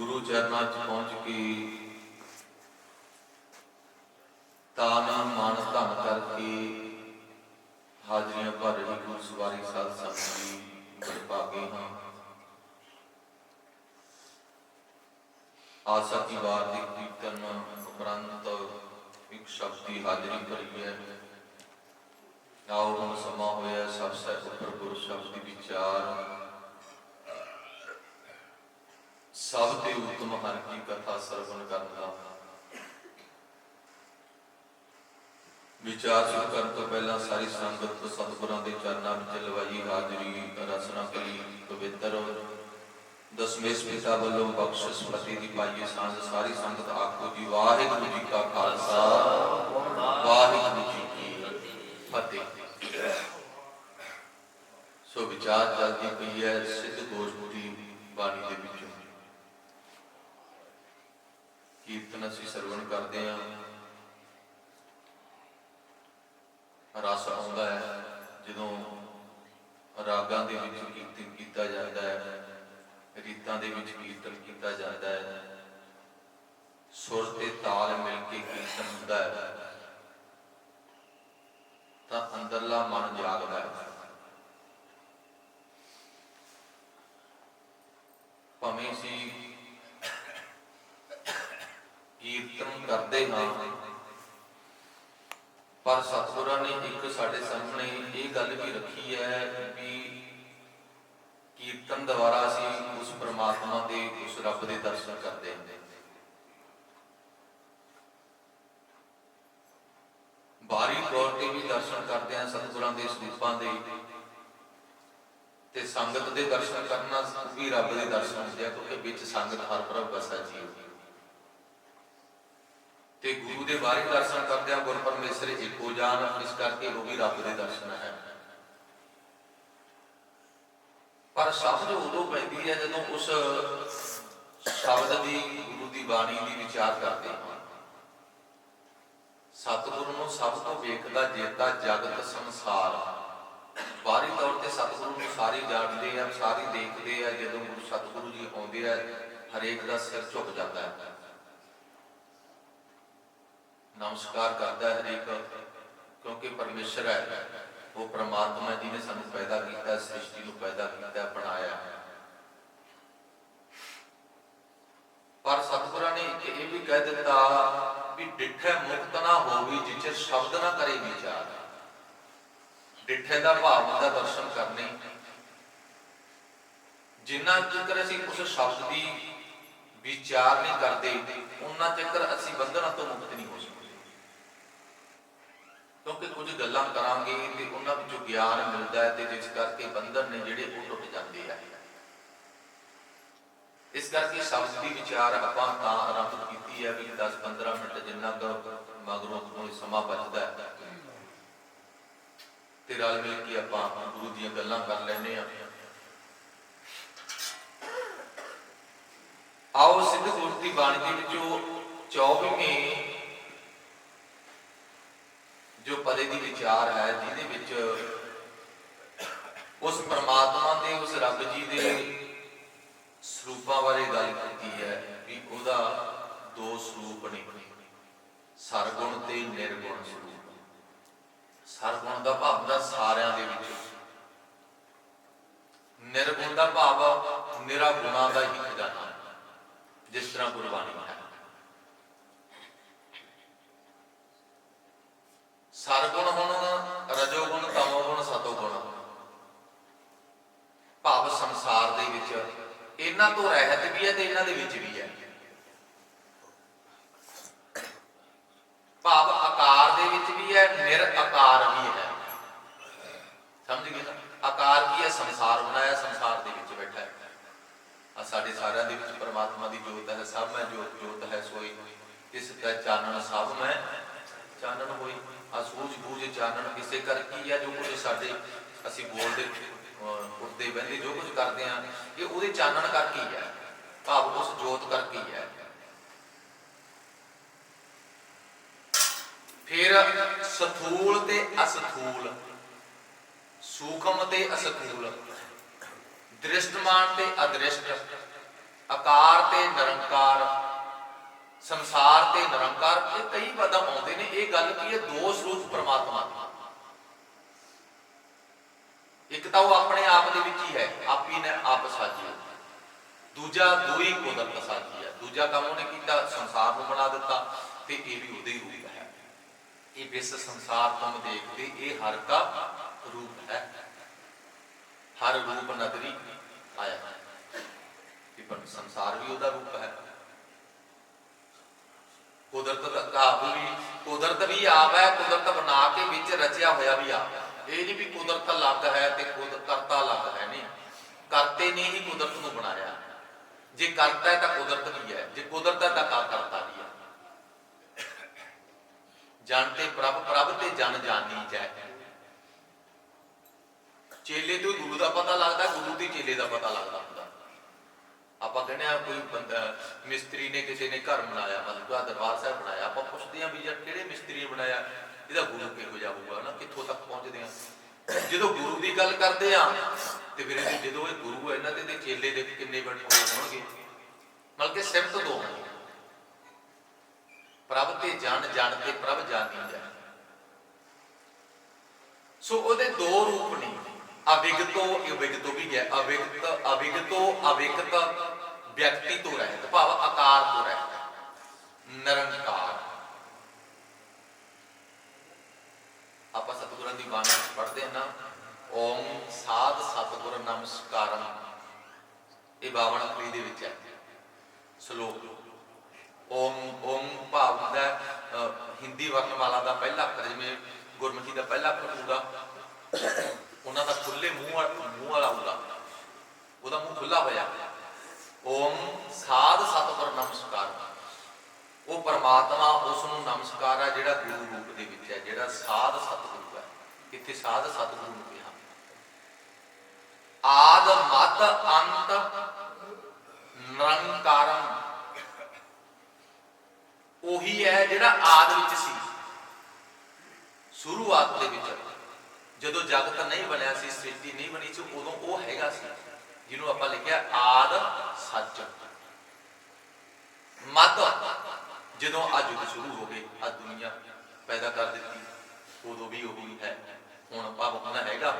ਗੁਰੂ ਚਰਨਾਂ 'ਚ ਪਹੁੰਚ ਕੇ ਤਾਨ ਮਨ ਧਨ ਕਰਕੇ ਹਾਜ਼ਰੀਆਂ ਭਰ ਰਹੀ ਗੁਰੂ ਸਵਾਰੀ ਸਾਧ ਸੰਗਤ ਜੀ ਬਰਪਾਗੇ ਹਾਂ। ਆਸਾ ਦੀ ਵਾਰ ਦੀ ਕੀਰਤਨ ਉਪਰੰਤ ਇੱਕ ਸ਼ਬਦ ਦੀ ਹਾਜ਼ਰੀ ਭਰੀ ਹੈ। ਆਓ ਹੁਣ ਸਮਾਂ ਹੋਇਆ ਸਭ ਸੇ ਉੱਪਰ ਗੁਰੂ ਸ਼ਬਦ ਦੀ ਵਿਚਾਰ। ਸਭ ਤੇ ਉਤਮ ਹਰ ਕੀ ਕਥਾ ਸਰਵਣ ਕਰਨ ਵਿਚਾਰ ਸ਼ੁਰੂ ਕਰਨ ਤੋਂ ਪਹਿਲਾਂ ਸਾਰੀ ਸੰਗਤ ਸਤਿਗੁਰਾਂ ਦੇ ਚਰਨਾਂ ਵਿੱਚ ਲਵਾਈ ਹਾਜ਼ਰੀ, ਰਸਨਾ ਕਰੀ, ਪਵਿੱਤਰ ਦਸਮੇਸ਼ ਪਿਤਾ ਵੱਲੋਂ ਬਖਸ਼ਿਸ਼ ਫਤਿਹ ਦੀ ਪਾਈਏ ਸਾਂਝ, ਸਾਰੀ ਸੰਗਤ ਆਖੋ ਜੀ, ਵਾਹਿਗੁਰੂ ਜੀ ਕਾ ਖਾਲਸਾ, ਵਾਹਿਗੁਰੂ ਜੀ ਕੀ ਫਤਿਹ। ਸੋ ਵਿਚਾਰ ਚੱਲਦੀ ਪਈ ਹੈ ਸਿੱਧ ਗੋਸ਼ਟੀ ਬਾਣੀ ਦੇ ਵਿੱਚੋਂ ਕੀਰਤਨ ਅਸੀਂ ਸਰਵਣ ਕਰਦੇ ਹਾਂ ਰਸ ਆਉਂਦਾ ਹੈ ਜਦੋਂ ਰਾਗਾਂ ਦੇ ਵਿੱਚ ਕੀਰਤਨ ਕੀਤਾ ਜਾਂਦਾ ਹੈ ਰੀਤਾਂ ਦੇ ਵਿੱਚ ਕੀਰਤਨ ਕੀਤਾ ਜਾਂਦਾ ਹੈ ਸੁਰ ਤੇ ਤਾਲ ਮਿਲ ਕੇ ਕੀਰਤਨ ਹੁੰਦਾ ਹੈ ਤਾਂ ਅੰਦਰਲਾ ਮਨ ਜਾਗਦਾ ਹੈ ਭਾਵੇਂ ਅਸੀਂ ਕੀਰਤਨ ਕਰਦੇ ਹਾਂ। ਪਰ ਸਤਿਗੁਰਾਂ ਨੇ ਇੱਕ ਸਾਡੇ ਸਾਹਮਣੇ ਇਹ ਗੱਲ ਵੀ ਰੱਖੀ ਹੈ ਵੀ ਕੀਰਤਨ ਦੁਆਰਾ ਅਸੀਂ ਉਸ ਪ੍ਰਮਾਤਮਾ ਦੇ, ਉਸ ਰੱਬ ਦੇ ਦਰਸ਼ਨ ਕਰਦੇ ਹਾਂ। ਬਾਹਰੀ ਤੌਰ ਤੇ ਵੀ ਦਰਸ਼ਨ ਕਰਦੇ ਹਾਂ ਸਤਿਗੁਰਾਂ ਦੇ ਸਰੂਪਾਂ ਦੇ। ਤੇ ਸੰਗਤ ਦੇ ਦਰਸ਼ਨ ਕਰਨਾ ਵੀ ਰੱਬ ਦੇ ਦਰਸ਼ਨ ਹੁੰਦੇ ਆ, ਕਿਉਂਕਿ ਵਿੱਚ ਸੰਗਤ ਹਰ ਪ੍ਰਭ ਵਸਾ ਜੀ ਤੇ ਗੁਰੂ ਦੇ ਬਾਰੇ ਦਰਸ਼ਨ ਕਰਦੇ ਆ ਗੁਰ ਪਰਮੇਸ਼ਰ ਇੱਕੋ ਜਾਨ ਇਸ ਕਰਕੇ ਉਹ ਵੀ ਰੱਬ ਦੇ ਦਰਸ਼ਨ ਹੈ। ਪਰ ਸਮਝ ਉਦੋਂ ਪੈਂਦੀ ਹੈ ਜਦੋਂ ਉਸ ਸ਼ਬਦ ਦੀ, ਗੁਰੂ ਦੀ ਬਾਣੀ ਦੀ ਵਿਚਾਰ ਕਰਦੇ ਹਾਂ। ਸਤਿਗੁਰੂ ਨੂੰ ਸਭ ਤੋਂ ਵੇਖਦਾ, ਜੇਤਾ ਜਗਤ ਸੰਸਾਰ। ਬਾਹਰੀ ਤੌਰ ਤੇ ਸਤਿਗੁਰੂ ਨੂੰ ਸਾਰੇ ਜਾਣਦੇ ਆ, ਸਾਰੇ ਦੇਖਦੇ ਆ, ਜਦੋਂ ਗੁਰੂ ਸਤਿਗੁਰੂ ਜੀ ਆਉਂਦੇ ਆ, ਹਰੇਕ ਦਾ ਸਿਰ ਝੁਕ ਜਾਂਦਾ ਹੈ। ਨਮਸਕਾਰ ਕਰਦਾ ਹਰੇਕ, ਕਿਉਂਕਿ ਪਰਮੇਸ਼ਰ ਹੈ। ਉਹ ਪ੍ਰਮਾਤਮਾ ਜੀ ਨੇ ਸਾਨੂੰ ਪੈਦਾ ਕੀਤਾ, ਸ੍ਰਿਸ਼ਟੀ ਨੂੰ ਪੈਦਾ ਕੀਤਾ, ਬਣਾਇਆ। ਪਰ ਸਤਿਗੁਰਾਂ ਨੇ ਇੱਕ ਇਹ ਵੀ ਕਹਿ ਦਿੱਤਾ ਵੀ ਡਿੱਠੇ ਮੁਕਤ ਨਾ ਹੋਵੀ ਜਿੱਥੇ ਸ਼ਬਦ ਨਾ ਕਰੇ ਵਿਚਾਰ। ਡਿੱਠੇ ਦਾ ਭਾਵ ਦਾ ਦਰਸ਼ਨ ਕਰਨੇ। ਜਿੰਨਾ ਚਿਰ ਅਸੀਂ ਉਸ ਸ਼ਬਦ ਦੀ ਵਿਚਾਰ ਨਹੀਂ ਕਰਦੇ ਉਹਨਾਂ ਚਿਰ ਅਸੀਂ ਬੰਧਨਾਂ ਤੋਂ ਮੁਕਤ ਨਹੀਂ ਹੋ ਸਕਦੇ। ਕਿਉਂਕਿ ਕੁਝ ਗੱਲਾਂ ਕਰਾਂਗੇ ਤੇ ਉਹਨਾਂ ਵਿੱਚੋਂ ਗਿਆਨ ਮਿਲਦਾ ਹੈ ਤੇ ਜਿਸ ਕਰਕੇ ਬੰਧਨ ਨੇ ਜਿਹੜੇ ਉਹ ਟੁੱਟ ਜਾਂਦੇ ਆ। ਇਸ ਕਰਕੇ ਸ਼ਬਦ ਦੀ ਵਿਚਾਰ ਆਪਾਂ ਤਾਂ ਆਰੰਭ ਕੀਤੀ ਹੈ ਵੀ 10-15 ਮਿੰਟ ਜਿੰਨਾ ਕੁ ਮਗਰੋਂ ਤੋਂ ਸਮਾਂ ਬਚਦਾ ਹੈ। ਤੇ ਰਲ ਮਿਲ ਕੇ ਆਪਾਂ ਗੁਰੂ ਦੀਆਂ ਗੱਲਾਂ ਕਰ ਲੈਨੇ ਆ ਆਓ ਸਿੱਧ ਗੁਰੂ ਦੀ ਬਾਣੀ ਦੇ ਵਿੱਚੋਂ 24ਵੀਂ ਜੋ ਪਦੇ ਦੀ ਵਿਚਾਰ ਹੈ, ਜਿਹਦੇ ਵਿੱਚ ਉਸ ਪ੍ਰਮਾਤਮਾ ਦੇ, ਉਸ ਰੱਬ ਜੀ ਦੇ ਸਰੂਪਾਂ ਬਾਰੇ ਗੱਲ ਕੀਤੀ ਹੈ ਵੀ ਉਹਦਾ ਦੋ ਸਰੂਪ ਨੇ। ਸਰਗੁਣ ਤੇ ਨਿਰਗੁਣ ਸਰੂਪ। ਸਰਗੁਣ ਦਾ ਭਾਵ ਦਾ ਸਾਰਿਆਂ ਦੇ ਵਿੱਚ। ਨਿਰਗੁਣ ਦਾ ਭਾਵ ਨਿਰਾ ਗੁਣਾ ਦਾ ਹੀ ਖਜ਼ਾਨਾ ਜਿਸ ਤਰ੍ਹਾਂ ਗੁਰਬਾਣੀ ਹੈ ਸਰਗੁਣ ਹੁਣ ਰਜੋਗੁਣ ਤਮੋਗੁਣ ਸਤੋਗੁਣ ਭਾਵ ਸੰਸਾਰ ਦੇ ਵਿੱਚ ਇਹਨਾਂ ਤੋਂ ਰਹਿਤ ਵੀ ਹੈ ਤੇ ਇਹਨਾਂ ਦੇ ਵਿੱਚ ਵੀ ਹੈ ਭਾਵ ਆਕਾਰ ਦੇ ਵਿੱਚ ਵੀ ਹੈ ਨਿਰ ਆਕਾਰ ਵੀ ਹੈ ਸਮਝ ਗਏ ਨਾ ਆਕਾਰ ਕੀ ਹੈ ਸੰਸਾਰ ਬਣਾਇਆ ਸੰਸਾਰ ਦੇ ਵਿੱਚ ਬੈਠਾ ਹੈ ਆ ਸਾਡੇ ਸਾਰਿਆਂ ਦੇ ਵਿੱਚ ਪਰਮਾਤਮਾ ਦੀ ਜੋਤ ਹੈ ਸਭ ਮੈਂ ਜੋਤ ਜੋਤ ਹੈ ਸੋਈ ਇਸ ਦਾ ਚਾਨਣ ਸਭ ਮੈਂ ਚਾਨਣ ਹੋਈ ਆ ਸੂਝ ਬੂਝ ਚਾਨਣ ਕਿਸੇ ਕਰ ਕੀ ਹੈ ਜੋ ਕੁਝ ਸਾਡੇ ਅਸੀਂ ਬੋਲਦੇ ਅਹ ਉੱਠਦੇ ਜੋ ਕੁਝ ਕਰਦੇ ਆ, ਇਹ ਉਹਦੇ ਚਾਨਣ ਕਰਕੇ ਹੀ ਹੈ, ਭਾਵ ਉਸ ਜੋਤ ਕਰਕੇ ਹੀ ਹੈ। ਫਿਰ ਸਥੂਲ ਤੇ ਅਸਥੂਲ, ਸੂਖਮ ਤੇ ਅਸਥੂਲ, ਦ੍ਰਿਸ਼ਟਮਾਨ ਤੇ ਅਦ੍ਰਿਸ਼ਟ, ਆਕਾਰ ਤੇ ਨਿਰੰਕਾਰ, ਸੰਸਾਰ ਤੇ ਨਿਰੰਕਾਰ, ਇਹ ਕਈ ਪਦਮ ਆਉਂਦੇ ਨੇ। ਇਹ ਗੱਲ ਕੀ ਹੈ? ਦੋ ਸਰੂਪ ਪ੍ਰਮਾਤਮਾ ਦੀ। ਇੱਕ ਤਾਂ ਉਹ ਆਪਣੇ ਆਪ ਦੇ ਵਿੱਚ ਹੀ ਹੈ, ਆਪੀ ਨੇ ਆਪ ਸਾਜੀ ਦੂਜਾ ਦੋਈ ਕੁਦਰਤ ਸਾਜੀ ਹੈ। ਦੂਜਾ ਕੰਮ ਉਹਨੇ ਕੀਤਾ, ਸੰਸਾਰ ਨੂੰ ਬਣਾ ਦਿੱਤਾ ਤੇ ਇਹ ਵੀ ਉਹਦੇ ਹੀ ਰੂਪ ਹੈ। ਇਹ ਵਿਸ ਸੰਸਾਰ ਤੁਮ ਦੇਖਦੇ, ਇਹ ਹਰ ਕਾ ਰੂਪ ਹੈ। ਹਰ ਰੂਪ ਨਦਰੀ ਆਇਆ ਕਿ ਪਰ ਸੰਸਾਰ ਵੀ ਉਹਦਾ ਰੂਪ ਹੈ। ਕੁਦਰਤ ਦਾ ਵੀ, ਕੁਦਰਤ ਵੀ ਆਪ ਹੈ, ਕੁਦਰਤ ਬਣਾ ਕੇ ਵਿੱਚ ਰਚਿਆ ਹੋਇਆ ਵੀ ਆਪ ਹੈ। ਇਹ ਨਹੀਂ ਵੀ ਕੁਦਰਤ ਅਲੱਗ ਹੈ ਤੇ ਕੁਦਰਤ ਕਰਤਾ ਅਲੱਗ ਹੈ, ਨਹੀਂ। ਕਰਤੇ ਨੇ ਹੀ ਕੁਦਰਤ ਨੂੰ ਬਣਾਇਆ। ਜੇ ਕਰਤਾ ਹੈ ਤਾਂ ਕੁਦਰਤ ਵੀ ਹੈ, ਜੇ ਕੁਦਰਤ ਹੈ ਤਾਂ ਕਰਤਾ ਵੀ ਹੈ। ਜਾਣਤੇ ਪ੍ਰਭ ਪ੍ਰਭ ਤੇ ਜਨ ਜਾਣੀ ਜੈ। ਚੇਲੇ ਤੋਂ ਗੁਰੂ ਦਾ ਪਤਾ ਲੱਗਦਾ, ਗੁਰੂ ਦੀ ਚੇਲੇ ਦਾ ਪਤਾ ਲੱਗਦਾ ਹੁੰਦਾ। ਆਪਾਂ ਕਹਿੰਦੇ ਆ ਕੋਈ ਬੰਦਾ, ਮਿਸਤਰੀ ਨੇ ਕਿਸੇ ਨੇ ਘਰ ਬਣਾਇਆ, ਮਤਲਬ ਦਰਬਾਰ ਸਾਹਿਬ ਬਣਾਇਆ। ਆਪਾਂ ਪੁੱਛਦੇ ਆ ਵੀ ਯਾਰ ਕਿਹੜੇ ਮਿਸਤਰੀ ਨੇ ਬਣਾਇਆ? ਇਹਦਾ ਗੁਰੂ ਕਿਹੋ ਜਿਹਾ ਹੋਊਗਾ ਨਾ ਕਿੱਥੋਂ ਤੱਕ ਪਹੁੰਚਦੇ ਆ? ਜਦੋਂ ਗੁਰੂ ਦੀ ਗੱਲ ਕਰਦੇ ਆ, ਤੇ ਫਿਰ ਇਹਦੇ ਜਦੋਂ ਇਹ ਗੁਰੂ ਹੈ ਇਹਨਾਂ ਦੇ ਤੇ ਚੇਲੇ ਦੇ ਕਿੰਨੇ ਬਣੇ ਹੋਏ ਹੋਣਗੇ? ਮਤਲਬ ਸਿਫਤ ਦੋ ਪ੍ਰਭ ਤੇ ਜਨ ਜਨ ਤੇ ਪ੍ਰਭ ਜਾਣੀ ਹੈ ਸੋ ਉਹਦੇ ਦੋ ਰੂਪ ਨੇ। ਅਵਿਗਤੋ ਅਵਿਗਤੋ ਵੀ ਹੈ। ਅਵਿਗਤ, ਅਵਿਗਤੋ ਅਵਿਗਤ ਵਿਅਕਤੀ ਤੋਂ ਰਹਿਤ, ਭਾਵ ਆਕਾਰ ਤੋਂ ਰਹਿਤ। ਨਿਰੰਕਾਰ। ਆਪਾਂ ਸਤਿਗੁਰਾਂ ਦੀ ਬਾਣੀ ਪੜ੍ਹਦੇ ਹਾਂ ਨਾ ਓਮ ਸਾਧ ਸਤਿਗੁਰ ਨਮਸਕਾਰੰ ਇਹ ਬਾਵਨ ਅਖਰੀ ਦੇ ਵਿੱਚ ਹੈ। ਸ਼ਲੋਕ। ਓਮ ਓਮ ਭਾਵ ਹੁੰਦਾ ਹੈ, ਅਹ, ਹਿੰਦੀ ਵਰਣਮਾਲਾ ਦਾ ਪਹਿਲਾ ਅੱਖਰ ਜਿਵੇਂ ਗੁਰਮੁਖੀ ਦਾ ਪਹਿਲਾ ਅੱਖਰ ਹੁੰਦਾ ਉਹਨਾਂ ਦਾ ਖੁੱਲੇ ਮੂੰਹ ਮੂੰਹ ਵਾਲਾ ਹੁੰਦਾ ਉਹਦਾ ਮੂੰਹ ਖੁੱਲਾ ਹੋਇਆ। ਓਮ ਸਾਧ ਸਤਿਗੁਰ ਪਰਮਾਤਮਾ ਉਸ ਨੂੰ ਨਮਸਕਾਰ ਆ ਜਿਹੜਾ ਗੁਰੂ ਰੂਪ ਦੇ ਵਿੱਚ ਹੈ, ਜਿਹੜਾ ਸਾਧ ਸਤਿਗੁਰੂ ਹੈ। ਇੱਥੇ ਸਾਧ ਸਤਿਗੁਰੂ ਨੂੰ ਕਿਹਾ। ਆਦ ਮਤ ਅੰਤ ਨਿਰੰਕਾਰੰ। ਉਹੀ ਹੈ ਜਿਹੜਾ ਆਦ ਵਿੱਚ ਸੀ। ਸ਼ੁਰੂਆਤ ਦੇ ਵਿੱਚ। ਜਦੋਂ ਜਗਤ ਨਹੀਂ ਬਣਿਆ ਸੀ, ਸ੍ਰਿਸ਼ਟੀ ਨਹੀਂ ਬਣੀ ਸੀ, ਉਦੋਂ ਉਹ ਹੈਗਾ ਸੀ, ਜਿਹਨੂੰ ਆਪਾਂ ਲਿਖਿਆ ਆਦ ਸੱਚ। ਮਤ ਜਦੋਂ ਅੱਜ ਯੁੱਗ ਸ਼ੁਰੂ ਹੋ ਗਏ, ਅੱਜ ਦੁਨੀਆ ਪੈਦਾ ਕਰ ਦਿੱਤੀ। ਉਦੋਂ ਵੀ ਉਹੀ ਹੈ। ਹੁਣ ਭਾਵ ਹੋਣਾ ਹੈਗਾ,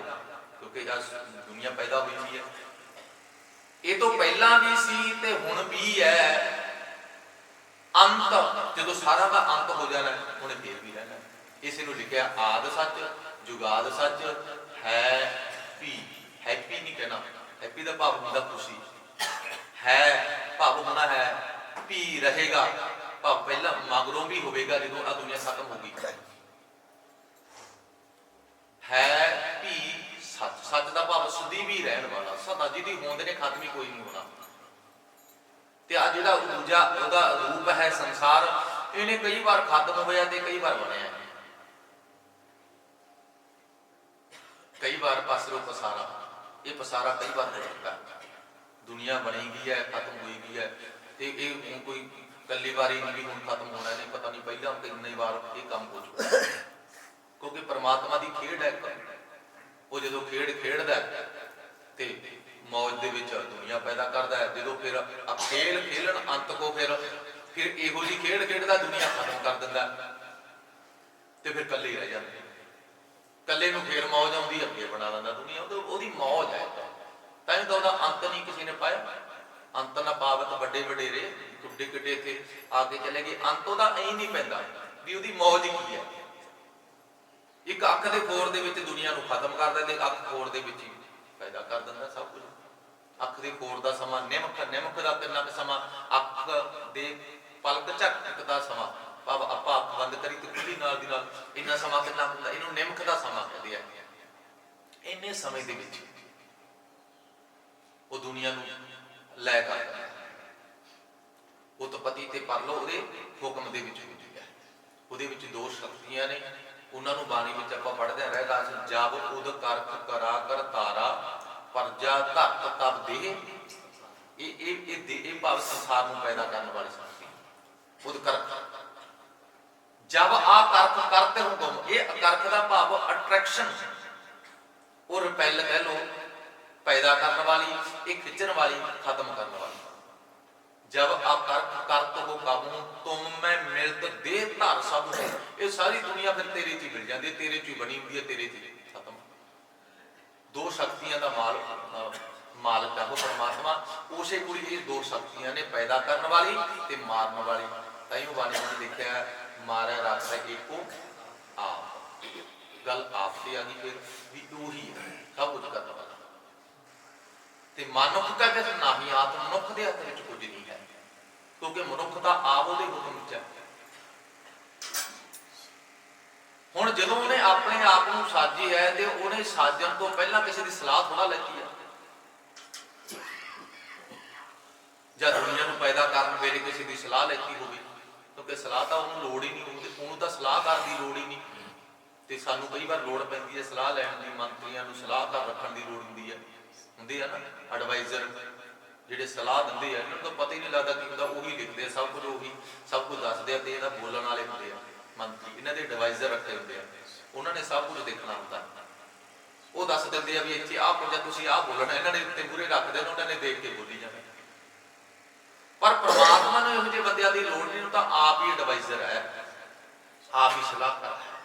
ਕਿਉਂਕਿ ਜਦ ਦੁਨੀਆ ਪੈਦਾ ਹੋਈ ਹੋਈ ਇਹ ਤੋਂ ਪਹਿਲਾਂ ਵੀ ਸੀ ਤੇ ਹੁਣ ਵੀ ਹੈ। ਅੰਤ, ਜਦੋਂ ਸਾਰਾ ਦਾ ਅੰਤ ਹੋ ਜਾਣਾ ਉਹਨੇ ਫੇਰ ਵੀ ਰਹਿਣਾ। ਇਸੇ ਨੂੰ ਲਿਖਿਆ ਆਦ ਸੱਚ, ਜੁਗਾਦ ਸੱਚ, ਹੈ ਵੀ। ਹੈਪੀ ਨਹੀਂ ਕਹਿਣਾ। ਹੈਪੀ ਦਾ ਭਾਵ ਹੁੰਦਾ ਖੁਸ਼ੀ। ਹੈ ਭਾਵ ਹੋਣਾ ਹੈ, ਵੀ ਰਹੇਗਾ। ਭਾਵ ਪਹਿਲਾਂ ਮਗਰੋਂ ਵੀ ਹੋਵੇਗਾ ਜਦੋਂ ਆ ਦੁਨੀਆ ਖਤਮ ਹੋ ਗਈ ਹੈ ਵੀ ਸੱਚ ਸੱਚ ਦਾ ਭਾਵ ਸਦੀ ਵੀ ਰਹਿਣ ਵਾਲਾ, ਸਦਾ ਜਿਹਦੀ ਹੋਂਦ ਨੇ ਖਤਮ ਕੋਈ ਨਹੀਂ ਹੋਣਾ। ਤੇ ਆ ਜਿਹੜਾ ਊਰਜਾ, ਉਹਦਾ ਰੂਪ ਹੈ ਸੰਸਾਰ, ਇਹਨੇ ਕਈ ਵਾਰ ਖਤਮ ਹੋਇਆ ਤੇ ਕਈ ਵਾਰ ਬਣਿਆ। ਕਈ ਵਾਰ ਪਾਸਰੋ ਪਸਾਰਾ, ਇਹ ਪਸਾਰਾ ਕਈ ਵਾਰ ਹੋ ਚੁੱਕਾ। ਦੁਨੀਆ ਬਣੀ ਗਈ ਹੈ, ਖਤਮ ਹੋਈ ਗਈ ਹੈ, ਤੇ ਇਹ ਕੋਈ ਕੱਲੀ ਵਾਰੀ ਨਹੀਂ ਵੀ ਹੁਣ ਖਤਮ ਹੋਣਾ ਨਹੀਂ ਪਤਾ ਨਹੀਂ ਪਹਿਲਾਂ ਕਿੰਨੇ ਵਾਰ ਇਹ ਕੰਮ ਹੋ ਚੁੱਕਾ। ਕਿਉਂਕਿ ਪ੍ਰਮਾਤਮਾ ਦੀ ਖੇਡ ਹੈ ਉਹ ਜਦੋਂ ਖੇਡ ਖੇਡਦਾ ਤੇ ਮੌਜ ਦੇ ਵਿੱਚ ਦੁਨੀਆ ਪੈਦਾ ਕਰਦਾ ਹੈ। ਜਦੋਂ ਫਿਰ ਖੇਲ ਖੇਲਣ, ਅੰਤ ਕੋ ਫਿਰ ਫਿਰ ਇਹੋ ਜੀ ਖੇਡ ਖੇਡਦਾ, ਦੁਨੀਆ ਖਤਮ ਕਰ ਦਿੰਦਾ ਤੇ ਫਿਰ ਇਕੱਲੇ ਰਹਿ ਜਾਂਦੇ ਕੱਲੇ ਨੂੰ ਫੇਰ ਮੌਜ ਆਉਂਦੀ, ਅੱਗੇ ਬਣਾ ਲੈਂਦਾ ਦੁਨੀਆ। ਉਹਦੀ ਉਹਦੀ ਮੌਜ ਹੈ ਤਾਂ ਹੀ ਤਾਂ ਉਹਦਾ ਅੰਤ ਨਹੀਂ ਕਿਸੇ ਨੇ ਪਾਇਆ। ਅੰਤ ਨਾ ਪਾਵਤ ਵੱਡੇ ਵਡੇਰੇ ਕਿੱਡੇ ਕਿੱਡੇ ਇੱਥੇ ਆ ਕੇ ਚਲੇ ਗਏ। ਅੰਤ ਉਹਦਾ ਐਂ ਨਹੀਂ ਪੈਂਦਾ ਵੀ ਉਹਦੀ ਮੌਜ ਕੀ ਹੈ। ਇੱਕ ਅੱਖ ਦੇ ਖੋਰ ਦੇ ਵਿੱਚ ਦੁਨੀਆ ਨੂੰ ਖਤਮ ਕਰ ਦਿੰਦੇ, ਅੱਖ ਖੋਰ ਦੇ ਵਿੱਚ ਹੀ ਪੈਦਾ ਕਰ ਦਿੰਦਾ ਸਭ ਕੁਝ। ਅੱਖ ਦੇ ਖੋਰ ਦਾ ਸਮਾਂ, ਨਿਮਕ ਨਿਮਕ ਦਾ ਕਿੰਨਾ ਕੁ ਸਮਾਂ, ਅੱਖ ਦੇ ਪਲਕ ਝਟਕ ਦਾ ਸਮਾਂ। ਭਾਵ ਆਪਾਂ ਅੱਖ ਬੰਦ ਕਰੀ ਤੇ ਖੁੱਲੀ ਨਾਲ ਦੀ ਨਾਲ ਇੰਨਾ ਸਮਾਂ ਕਿੰਨਾ ਕੁ ਹੁੰਦਾ? ਇਹਨੂੰ ਨਿਮਕ ਦਾ ਸਮਾਂ ਕਹਿੰਦੇ ਆ। ਇੰਨੇ ਸਮੇਂ ਦੇ ਵਿੱਚ ਉਹ ਦੁਨੀਆ ਨੂੰ ਲੈ ਕੇ ਆਇਆ ਉਤਪਤੀ ਤੇ ਪਰਲੋ ਉਹਦੇ ਹੁਕਮ ਦੇ ਵਿੱਚ ਹੈ। ਉਹਦੇ ਵਿੱਚ ਦੋ ਸ਼ਕਤੀਆਂ ਨੇ। ਉਹਨਾਂ ਨੂੰ ਬਾਣੀ ਵਿੱਚ ਆਪਾਂ ਪੜ੍ਹਦੇ ਹਾਂ ਰਹਿਗਾ ਜਬ ਉਦ ਕਰਖ ਕਰਾ ਕਰ ਤਾਰਾ, ਪਰਜਾ ਧਰਤ ਤਬ ਦੇਹ। ਇਹ ਇਹ ਇਹ ਇਹ ਭਾਵ ਸੰਸਾਰ ਨੂੰ ਪੈਦਾ ਕਰਨ ਵਾਲੀ ਸ਼ਕਤੀ। ਉਦ ਕਰਖ ਜਬ ਆ ਕਰਖ ਕਰਤੇ ਹੁਕਮ ਇਹ ਕਰਖ ਦਾ ਭਾਵ ਅਟਰੈਕਸ਼ਨ ਉਹ ਰਿਪੈਲ ਕਹਿ ਲੋ ਪੈਦਾ ਕਰਨ ਵਾਲੀ, ਇਹ ਖਿੱਚਣ ਵਾਲੀ, ਖਤਮ ਕਰਨ ਵਾਲੀ। ਜਬ ਆਕਰ ਕਰਤ ਹੋ ਕਾਬੂ, ਤੁਮ ਮੈਂ ਮਿਲਤ ਦੇ ਧਰ ਸਭ ਹੈ ਇਹ ਸਾਰੀ ਦੁਨੀਆ ਫਿਰ ਤੇਰੇ 'ਚ ਹੀ ਮਿਲ ਜਾਂਦੀ ਤੇਰੇ 'ਚ ਹੀ ਬਣੀ ਹੁੰਦੀ ਹੈ, ਤੇਰੇ 'ਚ ਹੀ ਖਤਮ। ਦੋ ਸ਼ਕਤੀਆਂ ਦਾ ਮਾਲ ਮਾਲਕ ਹੈ ਉਹ ਪਰਮਾਤਮਾ। ਉਸੇ ਕੁੜੀ ਇਹ ਦੋ ਸ਼ਕਤੀਆਂ ਨੇ ਪੈਦਾ ਕਰਨ ਵਾਲੀ ਤੇ ਮਾਰਨ ਵਾਲੀ। ਤਾਈਓ ਬਾਣੀ ਵਿੱਚ ਲਿਖਿਆ ਮਾਰਿਆ ਰੱਖਦਾ ਏਕੋ ਆਪ। ਗੱਲ ਆਪ ਤੇ ਆ ਗਈ ਫਿਰ, ਵੀ ਉਹੀ ਹੈ, ਸਭ ਕੁਝ ਕਰਨ ਵਾਲਾ। ਤੇ ਮਨੁੱਖ ਦਾ ਕਿਸ ਨਹੀਂ ਆਤ ਮਨੁੱਖ ਦੇ ਹੱਥ ਵਿੱਚ ਕੁਝ ਨਹੀਂ ਹੈ, ਕਿਉਂਕਿ ਮਨੁੱਖ ਦਾ ਆਪ ਉਹਦੇ ਹੁਕਮ ਵਿੱਚ ਹੈ। ਹੁਣ ਜਦੋਂ ਉਹਨੇ ਆਪਣੇ ਆਪ ਨੂੰ ਸਾਜੀ ਹੈ ਤੇ ਉਹਨੇ ਸਾਜਣ ਤੋਂ ਪਹਿਲਾਂ ਕਿਸੇ ਦੀ ਸਲਾਹ ਥੋੜਾ ਲੈਤੀ ਹੈ। ਜਦ ਦੁਨੀਆ ਨੂੰ ਪੈਦਾ ਕਰਨ ਵੇਲੇ ਕਿਸੇ ਦੀ ਸਲਾਹ ਲੈਤੀ ਹੋਵੇ, ਕਿਉਂਕਿ ਸਲਾਹ ਤਾਂ ਉਹਨੂੰ ਲੋੜ ਹੀ ਨਹੀਂ ਹੁੰਦੀ, ਉਹਨੂੰ ਤਾਂ ਸਲਾਹਕਾਰ ਦੀ ਲੋੜ ਹੀ ਨਹੀਂ। ਤੇ ਸਾਨੂੰ ਕਈ ਵਾਰ ਲੋੜ ਪੈਂਦੀ ਹੈ ਸਲਾਹ ਲੈਣ ਦੀ, ਮੰਤਰੀਆਂ ਨੂੰ ਸਲਾਹਕਾਰ ਰੱਖਣ ਦੀ ਲੋੜ ਹੁੰਦੀ ਹੈ। ਹੁੰਦੀ ਹੈ ਨਾ ਐਡਵਾਈਜ਼ਰ ਜਿਹੜੇ ਸਲਾਹ ਦਿੰਦੇ ਆ, ਇਹਨਾਂ ਨੂੰ ਤਾਂ ਪਤਾ ਹੀ ਨਹੀਂ ਲੱਗਦਾ ਕੀ ਹੁੰਦਾ, ਉਹੀ ਲਿਖਦੇ ਆ, ਸਭ ਕੁਝ ਉਹੀ, ਸਭ ਕੁਝ ਦੱਸਦੇ ਆ ਤੇ ਇਹਦਾ ਬੋਲਣ ਵਾਲੇ ਹੁੰਦੇ ਆ, ਮੰਤਰੀ, ਇਹਨਾਂ ਦੇ ਐਡਵਾਈਜ਼ਰ ਰੱਖੇ ਹੁੰਦੇ ਆ। ਉਹਨਾਂ ਨੇ ਸਭ ਕੁਝ ਦੇਖਣਾ ਹੁੰਦਾ। ਉਹ ਦੱਸ ਦਿੰਦੇ ਆ ਵੀ ਇੱਥੇ ਆਹ ਕੁਝ ਤੁਸੀਂ ਆਹ ਬੋਲਣਾ, ਇਹਨਾਂ ਨੇ ਉੱਤੇ ਪੂਰੇ ਰੱਖਦੇ ਨੇ ਉਹਨਾਂ ਨੇ ਦੇਖ ਕੇ ਬੋਲੀ ਜਾਣਾ। ਪਰ ਪ੍ਰਮਾਤਮਾ ਨੂੰ ਇਹੋ ਜਿਹੇ ਬੰਦਿਆਂ ਦੀ ਲੋੜ ਨਹੀਂ, ਉਹ ਤਾਂ ਆਪ ਹੀ ਐਡਵਾਈਜ਼ਰ ਹੈ। ਆਪ ਹੀ ਸਲਾਹਕਾਰ ਹੈ।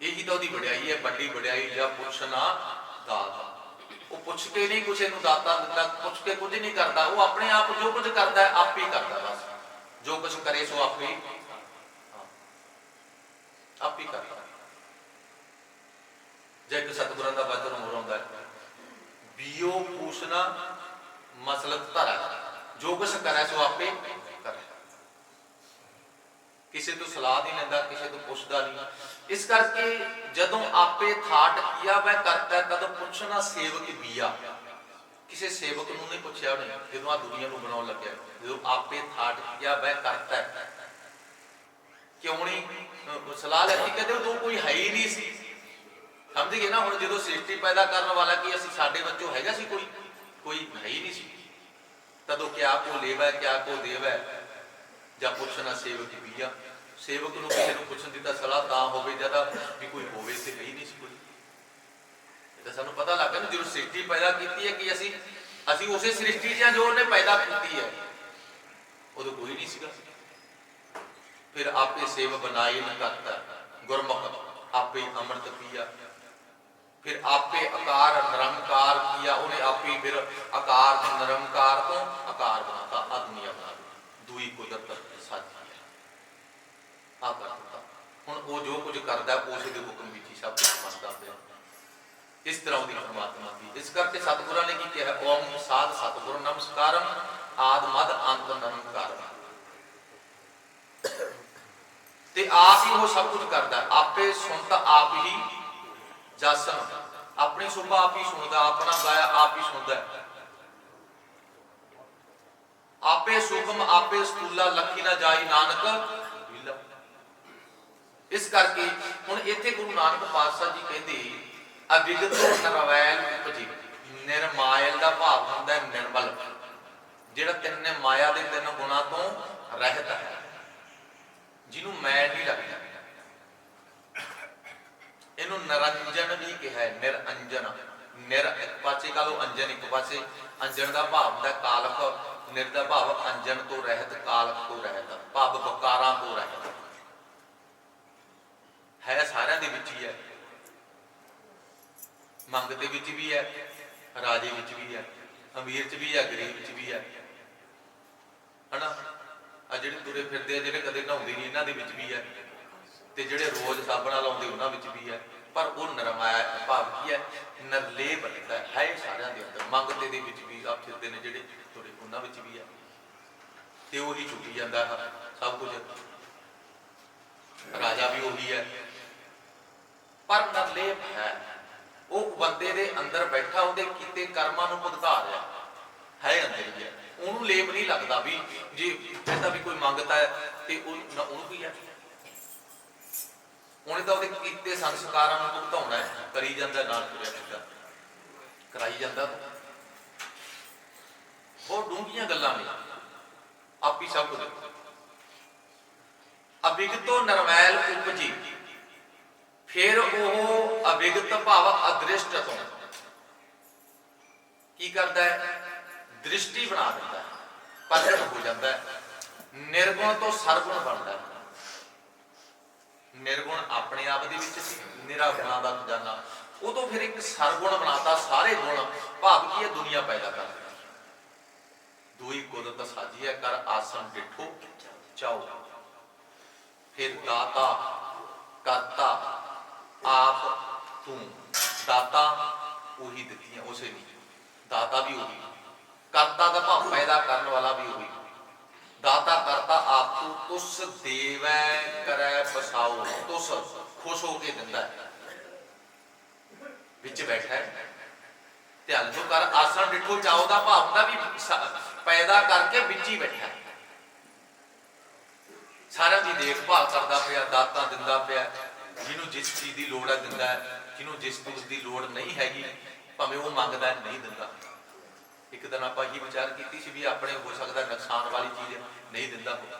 ਇਹੀ ਤਾਂ ਉਹਦੀ ਵਡਿਆਈ ਹੈ, ਵੱਡੀ ਵਡਿਆਈ ਜਾਂ ਪੁੱਛਣਾ ਦਾਤਾ। ਉਹ ਪੁੱਛ ਕੇ ਨਹੀਂ ਕੁਛ ਇਹਨੂੰ ਦਾਤਾ ਦਿੰਦਾ, ਪੁੱਛ ਕੇ ਕੁਝ ਨਹੀਂ ਕਰਦਾ, ਉਹ ਆਪਣੇ ਆਪ ਜੋ ਕੁਝ ਕਰਦਾ ਹੈ, ਆਪ ਹੀ ਕਰਦਾ ਬਸ। ਜੋ ਕੁਝ ਕਰੇ ਸੋ ਆਪੇ ਹੀ ਆਪ ਹੀ ਕਰਦਾ। ਜੇ ਕਿ ਸਤਿਗੁਰਾਂ ਦਾ ਵਚਨ ਹੋਰ ਆਉਂਦਾ ਹੈ, ਬੀਓ ਪੂਛਣਾ ਮਸਲਤ ਧਰਾ। ਜੋ ਕੁਛ ਕਰੇ ਸੋ ਆਪੇ ਕਿਸੇ ਤੋਂ ਸਲਾਹ ਨਹੀਂ ਲੈਂਦਾ, ਕਿਸੇ ਤੋਂ ਪੁੱਛਦਾ ਨਹੀਂ। ਇਸ ਕਰਕੇ ਜਦੋਂ ਆਪੇ ਥਾਟ ਕੀਆ ਵੈ ਕਰਤਾ, ਤਦ ਪੁੱਛਣਾ ਸੇਵਕ ਬੀਆ ਕਿਸੇ ਸੇਵਕ ਨੂੰ ਨਹੀਂ ਪੁੱਛਿਆ ਉਹਨੇ, ਜਦੋਂ ਆ ਦੁਨੀਆ ਨੂੰ ਬਣਾਉਣ ਲੱਗਿਆ। ਜਦੋਂ ਆਪੇ ਥਾਟ ਕੀਆ ਵੈ ਕਰਤਾ। ਕਿਉਂ ਨਹੀਂ? ਸਲਾਹ ਲੈਤੀ ਕਹਿੰਦੇ ਉਦੋਂ ਕੋਈ ਹੈ ਹੀ ਨਹੀਂ ਸੀ। ਸਮਝ ਗਏ ਨਾ? ਹੁਣ ਜਦੋਂ ਸ੍ਰਿਸ਼ਟੀ ਪੈਦਾ ਕਰਨ ਵਾਲਾ ਕੀ ਅਸੀਂ ਸਾਡੇ ਵਿੱਚੋਂ ਹੈਗਾ ਸੀ ਕੋਈ? ਕੋਈ ਹੈ ਹੀ ਨਹੀਂ ਸੀ। ਤਦੋਂ ਕਿਆ ਕੋ ਲੇਵੈ, ਕਿਆ ਕੋ ਦੇਵੈ? ਜਾਂ ਪੁੱਛਣਾ ਸੇਵਕ ਬੀਆ ਸੇਵਕ ਨੂੰ ਕਿਸੇ ਨੂੰ ਪੁੱਛਣ ਦੀ ਤਾਂ ਸਲਾਹ ਤਾਂ ਹੋਵੇ ਜਦ ਵੀ ਕੋਈ ਹੋਵੇ ਤੇ ਹੈ ਹੀ ਨਹੀਂ ਸੀ ਕੋਈ। ਇਹ ਤਾਂ ਸਾਨੂੰ ਪਤਾ ਲੱਗਾ ਨਾ, ਜਦੋਂ ਸ੍ਰਿਸ਼ਟੀ ਪੈਦਾ ਕੀਤੀ ਹੈ ਕਿ ਅਸੀਂ ਅਸੀਂ ਉਸੇ ਸ੍ਰਿਸ਼ਟੀ 'ਚ ਜੋ ਉਹਨੇ ਪੈਦਾ ਕੀਤੀ ਹੈ, ਉਦੋਂ ਕੋਈ ਨਹੀਂ ਸੀਗਾ। ਫਿਰ ਆਪੇ ਸੇਵ ਬਣਾਏ ਨ ਗੁਰਮੁਖ ਆਪੇ ਅੰਮ੍ਰਿਤ ਪੀਆ। ਫਿਰ ਆਪੇ ਆਕਾਰ, ਨਿਰੰਕਾਰ ਕੀਆ ਉਹਨੇ ਆਪੇ ਫਿਰ ਆਕਾਰ, ਨਿਰੰਕਾਰ ਤੋਂ ਆਕਾਰ ਬਣਾਤਾ ਆਦਮੀਆ ਬਣਾ ਦਿੱਤਾ। ਦੂਈ ਕੁਦਰਤ ਸਾਜੀ ਹੈ ਆ ਕਰ ਹੁਣ ਉਹ ਜੋ ਕੁਝ ਕਰਦਾ, ਉਸ ਦੇ ਹੁਕਮ ਵਿੱਚ ਹੀ ਸਭ ਕੁਝ ਮੰਨਦਾ ਪਿਆ। ਇਸ ਤਰ੍ਹਾਂ ਉਹਦੀ ਪਰਮਾਤਮਾ ਦੀ। ਇਸ ਕਰਕੇ ਸਤਿਗੁਰਾਂ ਨੇ ਕੀ ਕਿਹਾ? ਓਮ ਸਾਧ ਸਤਿਗੁਰ ਨਮਸਕਾਰਮ। ਆਦ ਮਦ ਅੰਤ ਨਿਰੰਕਾਰ ਤੇ ਆਪ ਹੀ ਉਹ ਸਭ ਕੁਝ ਕਰਦਾ। ਆਪੇ ਸੁਣਤਾ ਆਪ ਹੀ ਜਸਨ। ਆਪਣੀ ਸੁਭਾ ਆਪ ਹੀ ਸੁਣਦਾ, ਆਪਣਾ ਗਾਇਆ ਆਪ ਹੀ ਸੁਣਦਾ। ਹੈ। ਆਪੇ ਸੁਖਮ ਸਤੂਲਾ ਲੱਖੀ ਨਾ ਜਾਈ ਨਾਨਕ ਇਸ ਕਰਕੇ ਹੁਣ ਇੱਥੇ ਗੁਰੂ ਨਾਨਕ ਪਾਤਸ਼ਾਹ ਜੀ ਕਹਿੰਦੇ, ਅਵਿਗਤੋ ਨਰਵੈਲ ਉਪਜੀ। ਨਿਰਮਾਇਲ ਦਾ ਭਾਵ ਹੁੰਦਾ ਹੈ ਨਿਰਮਲ, ਜਿਹੜਾ ਤਿੰਨ ਮਾਇਆ ਦੇ ਤਿੰਨ ਗੁਣਾ ਤੋਂ ਰਹਿਤ ਹੈ। ਜਿਹਨੂੰ ਮੈਂ ਨਹੀਂ ਲੱਗਦਾ। ਇਹਨੂੰ ਨਰੰਜਨ ਵੀ ਕਿਹਾ ਹੈ ਨਿਰੰਜਨ ਨਿਰ ਇੱਕ ਪਾਸੇ ਕਾ ਲੋ ਅੰਜਨ, ਇੱਕ ਪਾਸੇ ਅੰਜਨ ਦਾ ਭਾਵ ਹੁੰਦਾ ਹੈ ਨਿਰਦਾ ਭਾਵ ਅੰਜਨ ਤੋਂ ਰਹਿਤ ਕਾਲਕ ਤੋਂ ਰਹਿਤ, ਭਾਵ ਬਕਾਰਾਂ ਤੋਂ ਰਹਿਤ। ਹੈ ਸਾਰਿਆਂ ਦੇ ਵਿੱਚ ਹੀ ਹੈ। ਮੰਗ ਦੇ ਵਿੱਚ ਵੀ ਹੈ, ਰਾਜੇ ਵਿੱਚ ਵੀ ਹੈ, ਅਮੀਰ ਚ ਵੀ ਹੈ, ਗਰੀਬ ਚ ਵੀ ਹੈ। ਹਨਾ? ਆ ਜਿਹੜੇ ਤੁਰੇ ਫਿਰਦੇ ਆ, ਜਿਹੜੇ ਕਦੇ ਨਹਾਉਂਦੇ ਨਹੀਂ, ਇਹਨਾਂ ਦੇ ਵਿੱਚ ਵੀ ਹੈ। ਤੇ ਜਿਹੜੇ ਰੋਜ਼ ਸਾਬਣ ਲਾਉਂਦੇ, ਉਹਨਾਂ ਵਿੱਚ ਵੀ ਹੈ। ਪਰ ਉਹ ਨਰਮਾਇਆ, ਭਾਵ ਕੀ ਹੈ? ਨਰਲੇ ਬਣਦਾ ਹੈ ਸਾਰਿਆਂ ਦੇ ਅੰਦਰ। ਮੰਗਤੇ ਦੇ ਵਿੱਚ ਵੀ ਆ ਫਿਰਦੇ ਨੇ ਜਿਹੜੇ ਉਹਨਾਂ ਵਿੱਚ ਵੀ ਹੈ ਤੇ ਉਹੀ ਛੁੱਟੀ ਜਾਂਦਾ ਹੈ ਸਭ ਕੁਝ। ਰਾਜਾ ਵੀ ਉਹੀ ਹੈ ਪਰ ਨਰਲੇਪ ਹੈ, ਉਹ ਬੰਦੇ ਦੇ ਅੰਦਰ ਬੈਠਾ, ਉਹਦੇ ਕੀਤੇ ਕਰਮਾਂ ਨੂੰ ਭੁਗਤਾ ਰਿਹਾ। ਹੈ ਅੰਦਰ ਹੀ ਹੈ ਉਹਨੂੰ ਲੇਪ ਨਹੀਂ ਲੱਗਦਾ ਵੀ ਜੇ ਕਹਿੰਦਾ ਵੀ ਕੋਈ ਮੰਗਤਾ ਹੈ ਤੇ ਉਹ ਨਾ, ਉਹਨੂੰ ਕੀ ਹੈ ਉਹਨੇ ਤਾਂ ਉਹਦੇ ਕੀਤੇ ਸੰਸਕਾਰਾਂ ਨੂੰ ਭੁਗਤਾਉਣਾ ਹੈ। ਕਰੀ ਜਾਂਦਾ ਨਾਲ ਤੁਰਿਆ ਫਿਰਦਾ। ਕਰਾਈ ਜਾਂਦਾ। ਬਹੁਤ ਡੂੰਘੀਆਂ ਗੱਲਾਂ ਨੇ। ਆਪੀ ਸਭ ਕੁਝ। ਅਭਿਗਤੋ ਨਰਮੈਲ ਉਪਜੀ। ਫਿਰ ਉਹ ਅਭਿਗਤ ਭਾਵ ਅਦ੍ਰਿਸ਼ਟ ਤੋਂ। ਕੀ ਕਰਦਾ ਹੈ? ਦ੍ਰਿਸ਼ਟੀ ਬਣਾ ਦਿੰਦਾ ਹੈ। ਪ੍ਰਗਟ ਹੋ ਜਾਂਦਾ ਹੈ। ਨਿਰਗੁਣ ਤੋਂ ਸਰਗੁਣ ਬਣਦਾ ਹੈ। ਨਿਰਗੁਣ ਆਪਣੇ ਆਪ ਦੇ ਵਿੱਚ ਸੀ। ਨਿਰਾ ਗੁਣਾਂ ਦਾ ਖਜ਼ਾਨਾ। ਉਹ ਤੋਂ ਫਿਰ ਇੱਕ ਸਰਗੁਣ ਬਣਾਤਾ। ਸਾਰੇ ਗੁਣ ਭਾਵ ਕੀ ਹੈ? ਦੁਨੀਆ ਪੈਦਾ ਕਰਦਾ ਦੋਈ ਕੁਦਰਤ ਸਾਜੀ ਕਰ ਆਸਣ ਡਿਠੋ ਚਾਓ ਫਿਰ ਦਾਤਾ, ਕਰਤਾ, ਆਪ, ਤੂੰ। ਦਾਤਾ ਉਹੀ ਦਿੱਤੀਆਂ, ਉਸੇ ਦੀ ਦਾਤਾ ਵੀ ਉਹੀ। ਕਰਤਾ ਦਾ ਭਾਵ ਪੈਦਾ ਕਰਨ ਵਾਲਾ ਵੀ ਉਹੀ। ਦਾਤਾ, ਕਰਤਾ, ਆਪ, ਤੂੰ, ਤੁਸ ਦੇਵੈ, ਕਰੈ ਬਸਾਓ ਤੁਸ ਖੁਸ਼ ਹੋ ਕੇ ਦਿੰਦਾ ਵਿੱਚ ਬੈਠਾ ਹੈ। ਧਿਆਨ ਜੋ ਕਰ ਆਸਣ ਡਿਠੋ ਚਾਓ ਦਾ ਭਾਵ ਹੁੰਦਾ ਵੀ ਪੈਦਾ ਕਰਕੇ ਵਿੱਚ ਹੀ ਬੈਠਾ ਸਾਰਿਆਂ ਦੀ ਦੇਖਭਾਲ ਕਰਦਾ ਪਿਆ, ਦਾਤਾਂ ਦਿੰਦਾ ਪਿਆ, ਜਿਹਨੂੰ ਜਿਸ ਚੀਜ਼ ਦੀ ਲੋੜ ਹੈ ਦਿੰਦਾ ਹੈ, ਜਿਹਨੂੰ ਜਿਸ ਚੀਜ਼ ਦੀ ਲੋੜ ਨਹੀਂ ਹੈਗੀ, ਭਾਵੇਂ ਉਹ ਮੰਗਦਾ ਨਹੀਂ ਦਿੰਦਾ। ਇੱਕ ਦਿਨ ਆਪਾਂ ਹੀ ਵਿਚਾਰ ਕੀਤੀ ਸੀ ਵੀ ਆਪਣੇ ਹੋ ਸਕਦਾ ਨੁਕਸਾਨ ਵਾਲੀ ਚੀਜ਼ ਨਹੀਂ ਦਿੰਦਾ ਉਹ।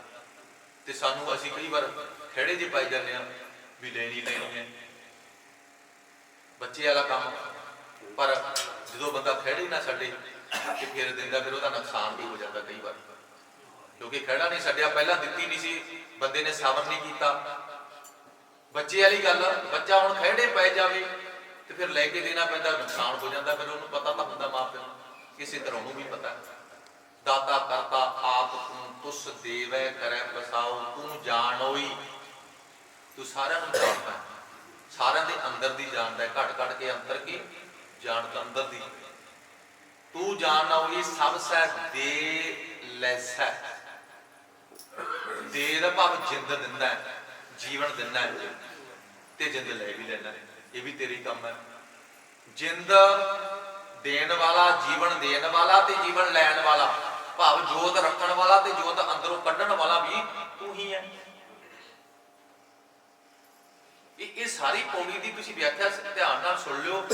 ਤੇ ਸਾਨੂੰ ਅਸੀਂ ਕਈ ਵਾਰ ਖੇੜੇ 'ਚ ਪਾਈ ਜਾਂਦੇ ਆ ਵੀ ਲੈਣੀ ਲੈਣੀ ਹੈ। ਬੱਚੇ ਵਾਲਾ ਕੰਮ ਪਰ ਜਦੋਂ ਬੰਦਾ ਖੇੜੇ ਨਾ ਛੱਡੇ ਤੇ ਫਿਰ ਦਿੰਦਾ, ਫਿਰ ਉਹਦਾ ਨੁਕਸਾਨ ਵੀ ਹੋ ਜਾਂਦਾ ਕਈ ਵਾਰ। ਕਿਉਂਕਿ ਖੜਾ ਨਹੀਂ ਛੱਡਿਆ, ਪਹਿਲਾਂ ਦਿੱਤੀ ਨਹੀਂ ਸੀ, ਬੰਦੇ ਨੇ ਸਬਰ ਨਹੀਂ ਕੀਤਾ। ਬੱਚੇ ਵਾਲੀ ਗੱਲ, ਬੱਚਾ ਹੁਣ ਖੜੇ ਪੈ ਜਾਵੇ ਤੇ ਫਿਰ ਲੈ ਕੇ ਦੇਣਾ ਪੈਂਦਾ, ਨੁਕਸਾਨ ਹੋ ਜਾਂਦਾ, ਫਿਰ ਉਹਨੂੰ ਪਤਾ ਤਾਂ ਹੁੰਦਾ ਮਾਂ ਪਿਓ ਕਿਸੇ ਤਰ੍ਹਾਂ ਉਹਨੂੰ ਵੀ ਪਤਾ। ਦਾਤਾ ਕਰਤਾ ਆਪ ਤੂੰ ਤੁਸ ਦੇਵੈ, ਕਰੈ ਬਸਾਓ ਤੂੰ ਜਾਣੋਈ। ਤੂੰ ਸਾਰਿਆਂ ਨੂੰ ਜਾਣਦਾ। ਸਾਰਿਆਂ ਦੇ ਅੰਦਰ ਦੀ ਜਾਣਦਾ ਹੈ। ਘਟ ਘਟ ਕੇ ਅੰਦਰ ਕੀ? ਜਾਣਦਾ ਅੰਦਰ ਦੀ। ਤੂੰ ਜਾਣਨਾ ਹੋਈ ਸਭ ਸੈ ਦੇ ਲੈਸੈ ਦੇ ਦਾ ਭਾਵ ਜਿੰਦ ਦਿੰਦਾ ਹੈ, ਜੀਵਨ ਦਿੰਦਾ ਹੈ, ਤੇ ਜਿੰਦ ਲੈ ਵੀ ਲੈਣਾ ਇਹ ਵੀ ਤੇਰੀ ਕੰਮ ਹੈ। ਜਿੰਦ ਦੇਣ ਵਾਲਾ, ਜੀਵਨ ਦੇਣ ਵਾਲਾ ਤੇ ਜੀਵਨ ਲੈਣ ਵਾਲਾ, ਭਾਵ ਜੋਤ ਰੱਖਣ ਵਾਲਾ ਤੇ ਜੋਤ ਅੰਦਰੋਂ ਕੱਢਣ ਵਾਲਾ ਵੀ ਤੂੰ ਹੀ ਹੈ। ਇਹ ਇਹ ਸਾਰੀ ਪੌੜੀ ਦੀ ਤੁਸੀਂ ਵਿਆਖਿਆ, ਧਿਆਨ ਨਾਲ ਸੁਣ ਲਿਓ।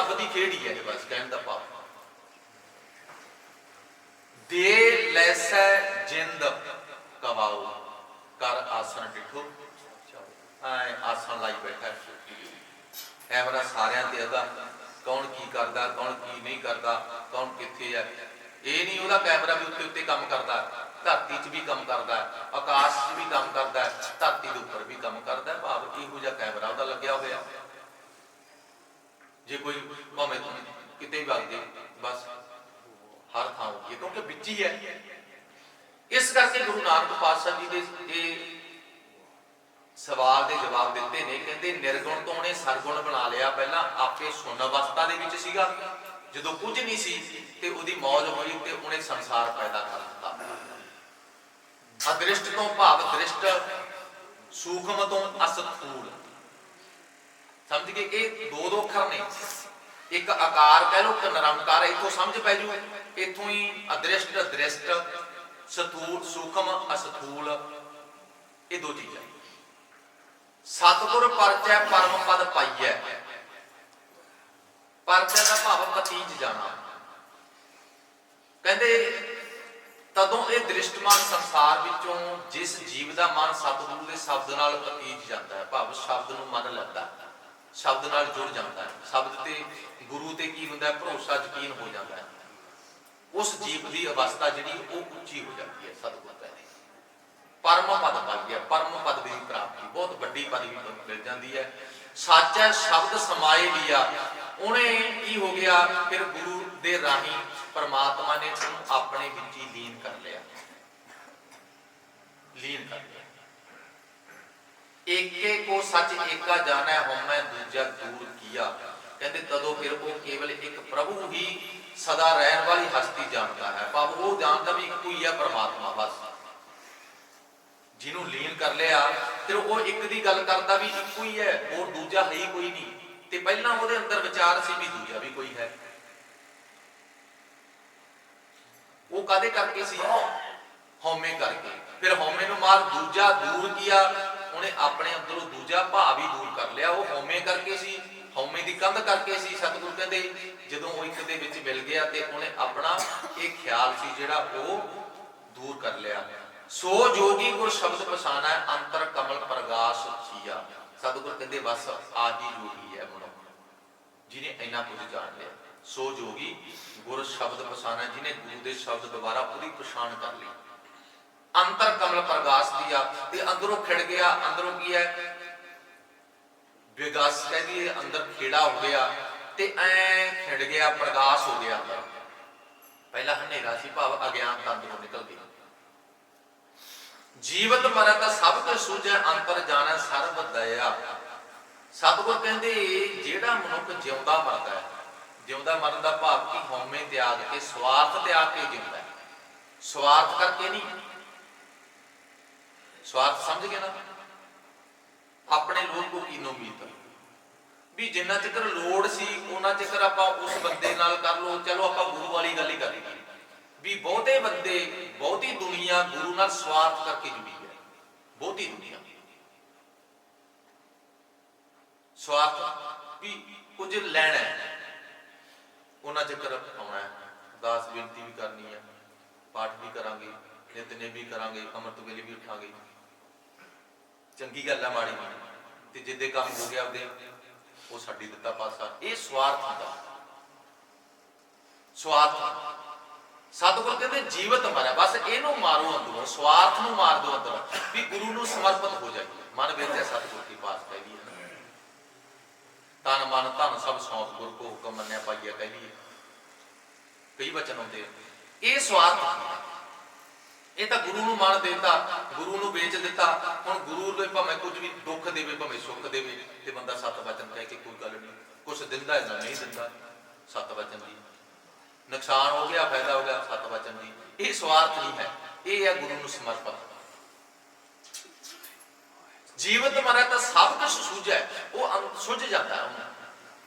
ਰੱਬ ਦੀ ਖੇਡ ਹੀ ਹੈ ਇਹ ਬਸ ਕਹਿਣ ਦਾ ਭਾਵ ਦੇ ਲੈਸੈ ਜਿੰਦ ਕਵਾਓ ਕਰ ਆਸਣ ਡਿਠੋ ਐ ਆਸਣ ਲਾਈ ਬੈਠਾ ਹੈ। ਕੈਮਰਾ ਸਾਰਿਆਂ ਤੇ ਉਹਦਾ ਕੌਣ ਕੀ ਕਰਦਾ ਕੌਣ ਕੀ ਨਹੀਂ ਕਰਦਾ ਕੌਣ ਕਿੱਥੇ ਹੈ ਇਹ ਨਹੀਂ ਉਹਦਾ ਕੈਮਰਾ ਵੀ ਉੱਤੇ ਉੱਤੇ ਕੰਮ ਕਰਦਾ। ਧਰਤੀ 'ਚ ਵੀ ਕੰਮ ਕਰਦਾ ਆਕਾਸ਼ 'ਚ ਵੀ ਕੰਮ ਕਰਦਾ ਧਰਤੀ ਦੇ ਉੱਪਰ ਵੀ ਕੰਮ ਕਰਦਾ। ਭਾਵ ਇਹੋ ਜਿਹਾ ਕੈਮਰਾ ਉਹਦਾ ਲੱਗਿਆ ਹੋਇਆ ਜੇ ਕੋਈ ਭਾਵੇਂ ਕਿਤੇ ਵੀ ਵਗ ਜੇ, ਬਸ ਹਰ ਥਾਂ ਹੋਈ ਕਿਉਂਕਿ ਵਿੱਚ ਹੀ ਹੈ। ਇਸ ਕਰਕੇ ਗੁਰੂ ਨਾਨਕ ਪਾਤਸ਼ਾਹ ਜੀ ਦੇ ਇਹ ਸਵਾਲ ਦੇ ਜਵਾਬ ਦਿੱਤੇ ਨੇ, ਕਹਿੰਦੇ ਨਿਰਗੁਣ ਤੋਂ ਉਹਨੇ ਸਰਗੁਣ ਬਣਾ ਲਿਆ, ਪਹਿਲਾਂ ਆਪੇ ਸੁਣ ਅਵਸਥਾ ਦੇ ਵਿੱਚ ਸੀਗਾ। ਜਦੋਂ ਕੁਝ ਨਹੀਂ ਸੀ ਤੇ ਉਹਦੀ ਮੌਜ ਹੋਈ ਤੇ ਉਹਨੇ ਸੰਸਾਰ ਪੈਦਾ ਕਰ ਦਿੱਤਾ। ਅਦ੍ਰਿਸ਼ਟ ਤੋਂ ਭਾਵ ਦ੍ਰਿਸ਼ਟ, ਸੂਖਮ ਤੋਂ ਅਸਥੂਲ। ਸਮਝ ਗਏ ਇਹ ਦੋ ਦੋ ਅੱਖਰ ਨੇ। ਇੱਕ ਆਕਾਰ ਕਹਿ ਲਓ ਕਿ ਨਿਰੰਕਾਰ, ਇੱਥੋਂ ਸਮਝ ਪੈ ਜੂ। ਇੱਥੋਂ ਹੀ ਅਦ੍ਰਿਸ਼ਟ, ਦ੍ਰਿਸ਼ਟ ਸਤੂਲ ਸੂਖਮ, ਅਸਥੂਲ, ਇਹ ਦੋ ਚੀਜ਼ਾਂ। ਸਤਿਗੁਰ ਪਰਚੈ ਪਰਮ ਪਦ ਪਾਈਐ। ਪਰਚੈ ਦਾ ਭਾਵ ਪਤੀਜ ਜਾਣਾ। ਕਹਿੰਦੇ, ਤਦੋਂ ਇਹ ਦ੍ਰਿਸ਼ਟਮਾਨ ਸੰਸਾਰ ਵਿੱਚੋਂ ਜਿਸ ਜੀਵ ਦਾ ਮਨ ਸਤਿਗੁਰੂ ਦੇ ਸ਼ਬਦ ਨਾਲ ਪਤੀਜ ਜਾਂਦਾ ਹੈ, ਭਾਵ ਸ਼ਬਦ ਨੂੰ ਮੰਨ ਲੈਂਦਾ ਹੈ। ਸ਼ਬਦ ਨਾਲ ਜੁੜ ਜਾਂਦਾ ਹੈ। ਸ਼ਬਦ ਤੇ ਗੁਰੂ ਤੇ ਕੀ ਹੁੰਦਾ ਹੈ? ਭਰੋਸਾ, ਯਕੀਨ ਹੋ ਜਾਂਦਾ ਹੈ। ਉਸ ਜੀਵ ਦੀ ਅਵਸਥਾ ਜਿਹੜੀ, ਉਹ ਉੱਚੀ ਹੋ ਜਾਂਦੀ ਹੈ ਸਤਿਗੁਰ ਕਹਿੰਦੇ ਪਰਮ ਪਦ ਪਾਈਏ ਪਰਮ ਪਦ ਦੀ ਪ੍ਰਾਪਤੀ। ਬਹੁਤ ਵੱਡੀ ਪਦਵੀ ਮਿਲ ਜਾਂਦੀ ਹੈ। ਸਾਚਾ ਸ਼ਬਦ ਸਮਾਏ ਲਿਆ ਉਹਨੇ ਕੀ ਹੋ ਗਿਆ? ਫਿਰ ਗੁਰੂ ਦੇ ਰਾਹੀਂ ਪਰਮਾਤਮਾ ਨੇ ਉਹਨੂੰ ਆਪਣੇ ਵਿੱਚ ਹੀ ਲੀਨ ਕਰ ਲਿਆ। ਲੀਨ ਕਰ ਲਿਆ। ਏਕੇ ਕੋ ਸੱਚ ਏਕਾ ਜਾਣੈ ਹਉਮੈ, ਦੂਜਾ ਦੂਰ ਕੀਆ। ਕਹਿੰਦੇ ਤਦੋਂ ਫਿਰ ਉਹ ਕੇਵਲ ਇੱਕ ਪ੍ਰਭੂ ਹੀ ਸਦਾ ਰਹਿਣ ਵਾਲੀ ਹਸਤੀ ਜਾਣਦਾ ਹੈ। ਭਾਵ ਉਹ ਜਾਣਦਾ ਵੀ ਇੱਕੋ ਹੀ ਹੈ ਪਰਮਾਤਮਾ, ਬਸ। ਜਿਹਨੂੰ ਲੀਨ ਕਰ ਲਿਆ, ਫਿਰ ਉਹ ਇੱਕ ਦੀ ਗੱਲ ਕਰਦਾ ਵੀ ਇੱਕੋ ਹੀ ਹੈ, ਹੋਰ ਦੂਜਾ ਹੈ ਹੀ ਕੋਈ ਨਹੀਂ। ਤੇ ਪਹਿਲਾਂ ਉਹਦੇ ਅੰਦਰ ਵਿਚਾਰ ਸੀ ਵੀ ਦੂਜਾ ਵੀ ਕੋਈ ਹੈ। ਉਹ ਕਾਦੇ ਕਰਕੇ ਸੀ? ਹਉਮੈ ਕਰਕੇ। ਫਿਰ ਹਉਮੈ ਨੂੰ ਮਾਰ, ਦੂਜਾ ਦੂਰ ਕੀਆ। ਉਹਨੇ ਆਪਣੇ ਅੰਦਰੋਂ ਦੂਜਾ ਭਾਵ ਹੀ ਦੂਰ ਕਰ ਲਿਆ। ਉਹ ਹਉਮੈ ਕਰਕੇ ਸੀ, ਹਉਮੈ ਦੀ ਕੰਧ ਕਰਕੇ ਸੀ ਸਤਿਗੁਰੂ ਕਹਿੰਦੇ। ਜਦੋਂ ਉਹ ਇੱਕ ਦੇ ਵਿੱਚ ਮਿਲ ਗਿਆ ਤੇ ਉਹਨੇ ਆਪਣਾ ਇਹ ਖਿਆਲ ਸੀ ਜਿਹੜਾ ਉਹ ਦੂਰ ਕਰ ਲਿਆ। ਸੋ ਜੋਗੀ ਗੁਰ ਸ਼ਬਦ ਪਛਾਣਾ, ਅੰਤਰ ਕਮਲ ਪ੍ਰਗਾਸ਼ ਕੀਆ। ਸਤਿਗੁਰ ਕਹਿੰਦੇ, ਬਸ ਆਹੀ ਜੋਗੀ ਹੈ ਮਨੁੱਖ ਜਿਹਨੇ ਇੰਨਾ ਕੁਝ ਜਾਣ ਲਿਆ। ਸੋ ਜੋਗੀ ਗੁਰ ਸ਼ਬਦ ਪਛਾਣਿਆ ਜਿਹਨੇ ਗੁਰੂ ਦੇ ਸ਼ਬਦ ਦੁਬਾਰਾ ਪੂਰੀ ਪਛਾਣ ਕਰ ਲਈ। ਅੰਤਰ ਕਮਲ ਪ੍ਰਗਾਸ ਦਿਆ ਤੇ ਅੰਦਰੋਂ ਖਿੜ ਗਿਆ ਅੰਦਰੋਂ ਕੀ ਹੈ? ਵਿਗਾਸ ਕਹਿੰਦੀ ਹੈ, ਅੰਦਰ ਖੇੜਾ ਹੋ ਗਿਆ ਤੇ ਐ ਖਿੜ ਗਿਆ ਪ੍ਰਗਾਸ ਹੋ ਗਿਆ ਪਹਿਲਾ ਹਨੇਰਾ ਸੀ ਭਾਵ ਅਗਿਆਨ ਤਾਂ ਅੰਦਰੋਂ ਨਿਕਲ ਗਿਆ। ਜੀਵਤ ਮਰਤ ਸਭ ਤੋਂ ਸੂਝੈ ਅੰਤਰ ਜਾਣੈ ਸਰਬ ਦਇਆ। ਸਤਿਗੁਰ ਕਹਿੰਦੇ ਜਿਹੜਾ ਮਨੁੱਖ ਜਿਉਂਦਾ ਮਰਦਾ ਹੈ ਜਿਉਂਦਾ ਮਰਨ ਦਾ ਭਾਵ ਕਿ ਹਉਮੈ ਤਿਆਗ ਕੇ ਸਵਾਰਥ ਤਿਆਗ ਕੇ ਜਿਉਂਦਾ ਹੈ। ਸਵਾਰਥ ਕਰਕੇ ਨਹੀਂ ਸਵਾਰਥ ਸਮਝ ਗਏ ਨਾ? ਆਪਣੇ ਲੋਕ ਕੋ ਕੀ ਉਮੀਦ? ਵੀ ਜਿੰਨਾ ਚਿਰ ਲੋੜ ਸੀ, ਉਹਨਾਂ ਚਿਰ ਆਪਾਂ ਉਸ ਬੰਦੇ ਨਾਲ ਕਰ ਲੋ ਚਲੋ ਆਪਾਂ ਗੁਰੂ ਵਾਲੀ ਗੱਲ ਹੀ ਕਰ ਲਈਏ। ਵੀ ਬਹੁਤੇ ਬੰਦੇ, ਬਹੁਤੀ ਦੁਨੀਆ ਗੁਰੂ ਨਾਲ ਸਵਾਰਥ ਕਰਕੇ ਜੁੜੀ ਹੈ। ਬਹੁਤੀ ਦੁਨੀਆ। ਸਵਾਰਥ ਵੀ ਕੁਝ ਲੈਣਾ ਹੈ। ਉਹਨਾਂ ਚਿਰ ਆਉਣਾ ਹੈ। ਦਾਸ ਬੇਨਤੀ ਵੀ ਕਰਨੀ ਹੈ। ਪਾਠ ਵੀ ਕਰਾਂਗੇ ਨਿਤਨੇ ਵੀ ਕਰਾਂਗੇ, ਅੰਮ੍ਰਿਤ ਵੇਲੇ ਵੀ ਉਠਾਂਗੇ। ਚੰਗੀ ਗੱਲ ਹੈ ਮਾੜੀ। ਤੇ ਜਿੱਦੇ ਕੰਮ ਹੋ ਗਿਆ ਉਹਦੇ ਉਹ ਸਾਡੀ ਦਿੱਤਾ ਪਾਸਾ। ਇਹ ਸਵਾਰਥ ਹੁੰਦਾ। ਸਵਾਰਥ ਸਤਿਗੁਰ ਕਹਿੰਦੇ, ਜੀਵਤ ਮਰਿਆ। ਬਸ ਇਹਨੂੰ ਮਾਰੋ ਅੰਦਰੋਂ, ਸਵਾਰਥ ਨੂੰ ਮਾਰ ਦਿਓ ਅੰਦਰ, ਵੀ ਗੁਰੂ ਨੂੰ ਸਮਰਪਿਤ ਹੋ ਜਾਈਏ। ਮਨ ਵਿੱਚ ਸਤਿਗੁਰ ਦੀ ਪਾਸ ਕਹਿਦੀ ਹੈ ਤਨ ਮਨ ਧਨ ਸਭ ਸੌਂਪ, ਗੁਰ ਕੋ ਹੁਕਮ ਮੰਨਿਆ ਪਾਈਆ ਕਹਿਦੀ ਕਈ ਵਚਨ ਹੁੰਦੇ ਇਹ ਸਵਾਰਥ ਇਹ ਤਾਂ ਗੁਰੂ ਨੂੰ ਮਾਣ ਦੇਤਾ, ਗੁਰੂ ਨੂੰ ਵੇਚ ਦਿੱਤਾ। ਹੁਣ ਗੁਰੂ ਦੇ ਭਾਵੇਂ ਕੁਝ ਵੀ ਦੁੱਖ ਦੇਵੇ, ਭਾਵੇਂ ਸੁੱਖ ਦੇਵੇ, ਤੇ ਬੰਦਾ ਸਤ ਵਚਨ ਕਹਿ ਕੇ ਕੋਈ ਗੱਲ ਨਹੀਂ। ਕੁਝ ਦਿੰਦਾ ਹੈ ਨਹੀਂ ਦਿੰਦਾ, ਸਤ ਵਚਨ ਦੀ। ਨੁਕਸਾਨ ਹੋ ਗਿਆ, ਫਾਇਦਾ ਹੋ ਗਿਆ, ਸਤ ਵਚਨ ਦੀ। ਇਹ ਸਵਾਰਥ ਨਹੀਂ ਹੈ। ਇਹ ਹੈ ਗੁਰੂ ਨੂੰ ਸਮਰਪਿਤ ਜੀਵਤ ਮਰੇ ਤਾਂ ਸਭ ਕੁਝ ਸੁਝੈ ਉਹ ਅੰਤ ਸੁਝ ਜਾਂਦਾ ਉਹਨੂੰ।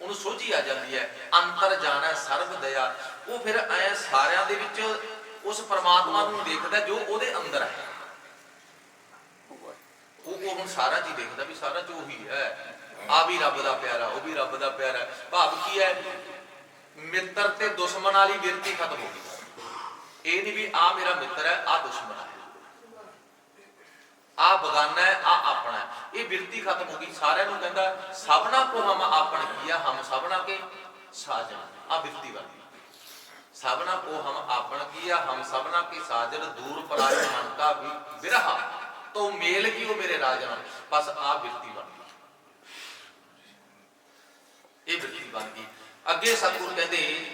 ਉਹਨੂੰ ਸੋਝੀ ਆ ਜਾਂਦੀ ਹੈ। ਅੰਤਰ ਜਾਣਾ ਸਰਬ ਦਇਆ। ਉਹ ਫਿਰ ਐ ਸਾਰਿਆਂ ਦੇ ਵਿੱਚ ਉਸ ਪਰਮਾਤਮਾ ਨੂੰ ਦੇਖਦਾ ਜੋ ਉਹਦੇ ਅੰਦਰ ਹੈ। ਉਹ ਉਹ ਹੁਣ ਸਾਰਾ ਜੀ ਦੇਖਦਾ ਵੀ ਸਾਰਾ ਜੋ ਉਹੀ ਹੈ। ਆ ਵੀ ਰੱਬ ਦਾ ਪਿਆਰਾ, ਉਹ ਵੀ ਰੱਬ ਦਾ ਪਿਆਰਾ। ਭਾਵ ਕੀ ਹੈ? ਮਿੱਤਰ ਤੇ ਦੁਸ਼ਮਣ ਵਾਲੀ ਵਿਰਤੀ ਖਤਮ ਹੋ ਗਈ। ਇਹ ਨਹੀਂ ਵੀ ਆ ਮੇਰਾ ਮਿੱਤਰ ਹੈ ਆ ਦੁਸ਼ਮਣ ਹੈ। ਆ ਬਗਾਨਾ ਹੈ ਆ ਆਪਣਾ ਹੈ। ਇਹ ਬਿਰਤੀ ਖਤਮ ਹੋ ਗਈ। ਸਾਰਿਆਂ ਨੂੰ ਕਹਿੰਦਾ, ਸਭਨਾ ਕੋ ਹਮ ਆਪਣ ਕੀਆ ਹਮ ਸਭਨਾ ਕੇ ਸਾਜਨ। ਆ ਬਿਰਤੀ ਵਾਲੀ। ਸਭਨਾ ਕੋ ਹਮ ਆਪਣ ਕੀਆ, ਹਮ ਸਭਨਾ ਕੇ ਸਾਜਨ ਦੂਰ ਪਰਾਇ ਮਨ ਕਾ ਵੀ ਵਿਰਹਾ ਤੋ ਮੇਲ ਕੀ ਉਹ ਮੇਰੇ ਰਾਜਨ ਬਸ ਆ ਬਿਰਤੀ ਬਣ ਗਈ। ਇਹ ਬਿਰਤੀ ਬਣ ਗਈ। ਅੱਗੇ ਸਤਿਗੁਰ ਕਹਿੰਦੇ,